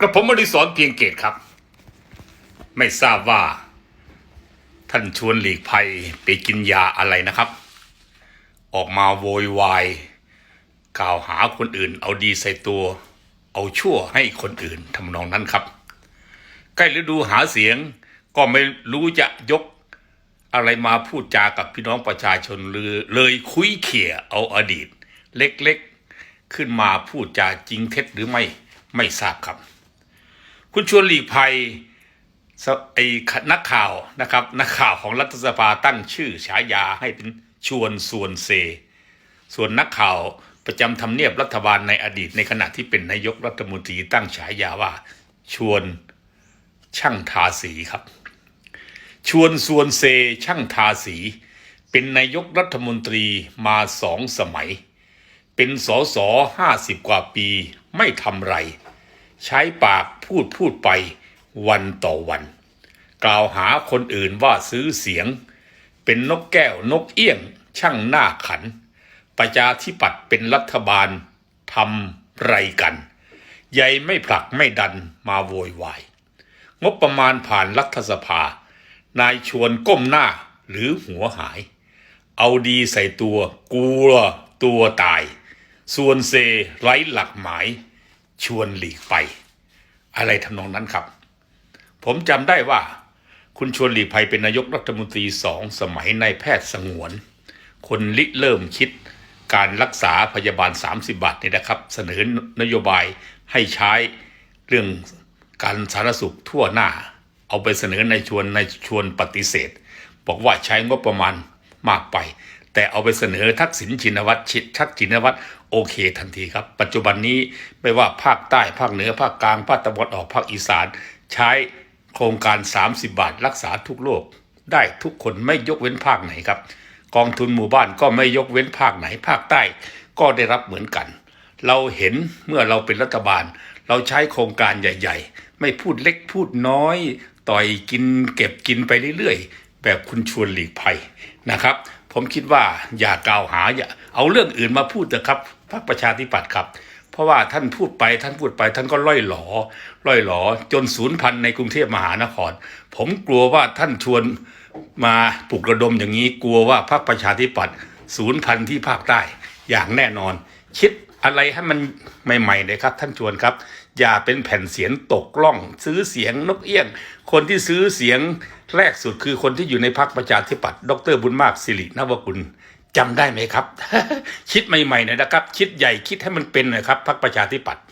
กระผมอดิศรเพียงเกตครับ ไม่ทราบว่า ท่านชวนหลีกภัยไปกินยาอะไรนะครับ ออกมาโวยวายกล่าวหาคนอื่น เอาดีใส่ตัว เอาชั่วให้คนอื่นทำนองนั้นครับ ใกล้ฤดูหาเสียงก็ไม่รู้จะยกอะไรมาพูดจากับพี่น้องประชาชนเลยเลยคุยเขี่ยเอาอดีต เล็กๆ ขึ้นมาพูดจาจริงเท็จหรือไม่ไม่ทราบครับ คุณชวนหลีกภัยไอ้นักข่าวนะครับ นักข่าวของรัฐสภาตั้งชื่อฉายาให้เป็นชวนส่วนเซ ส่วนนักข่าวประจำทำเนียบรัฐบาลในอดีตในขณะที่เป็นนายกรัฐมนตรีตั้งฉายาว่า ชวนช่างทาสีครับ ชวนส่วนเซช่างทาสี เป็นนายกรัฐมนตรีมาสองสมัย เป็นสอสอห้าสิบกว่าปีไม่ทำไร ใช้ปากพูดพูดไปวันต่อวัน กล่าวหาคนอื่นว่าซื้อเสียง เป็นนกแก้วนกเอี้ยง ช่างหน้าขัน ประชาธิปัตย์เป็นรัฐบาลทำไรกันใหญ่ไม่ผลักไม่ดันมาโวยวาย งบประมาณผ่านรัฐสภา นายชวนก้มหน้าหรือหัวหาย เอาดีใส่ตัวกลัวตัวตาย ส่วนเซไร้หลักหมาย ชวนหลีกไป อะไรทำนองนั้นครับ ผมจำได้ว่า คุณชวนหลีกภัยเป็นนายกรัฐมนตรีสองสมัยนายแพทย์สงวน คนริเริ่มคิดการรักษาพยาบาล 30 บาทนี่นะครับ เสนอนโยบายให้ใช้เรื่องการสาธารณสุขทั่วหน้า เอาไปเสนอในชวนในชวนปฏิเสธ บอกว่าใช้งบประมาณมากไป แต่เอาไปเสนอทักษิณชินวัตรชิดทักษิณวัตรโอเคทันทีครับ ปัจจุบันนี้ไม่ว่าภาคใต้ภาคเหนือภาคกลางภาคตะวันออกภาคอีสาน ใช้โครงการ 30 บาทรักษาทุกโรคได้ทุกคนไม่ยกเว้นภาคไหนครับ กองทุนหมู่บ้านก็ไม่ยกเว้นภาคไหน ภาคใต้ก็ได้รับเหมือนกัน เราเห็นเมื่อเราเป็นรัฐบาล เราใช้โครงการใหญ่ ๆ ไม่พูดเล็กพูดน้อย ต่อยกินเก็บกินไปเรื่อยๆ แบบคุณชวนหลีกภัยนะครับ ผมคิดว่าอย่ากล่าวหาอย่าเอาเรื่องอื่นมาพูดเถอะครับพรรคประชาธิปัตย์ครับ เพราะว่าท่านพูดไปท่านพูดไป ท่านก็ล่อยหลอล่อยหลอจนศูนย์พันในกรุงเทพมหานคร ผมกลัวว่าท่านชวนมาปลุกระดมอย่างนี้กลัวว่าพรรคประชาธิปัตย์ศูนย์พันที่ภาคใต้อย่างแน่นอน คิด อะไรให้มันใหม่ๆเลยครับ ท่านชวนครับ อย่าเป็นแผ่นเสียงตกล่อง ซื้อเสียงนกเอี้ยง คนที่ซื้อเสียงแรกสุดคือคนที่อยู่ในพรรคประชาธิปัตย์ดรบุญมากสิรินวกุลจำได้ไหมครับ คิดใหม่ๆหน่อยนะครับ คิดใหญ่คิดให้มันเป็นหน่อยครับพรรคประชาธิปัตย์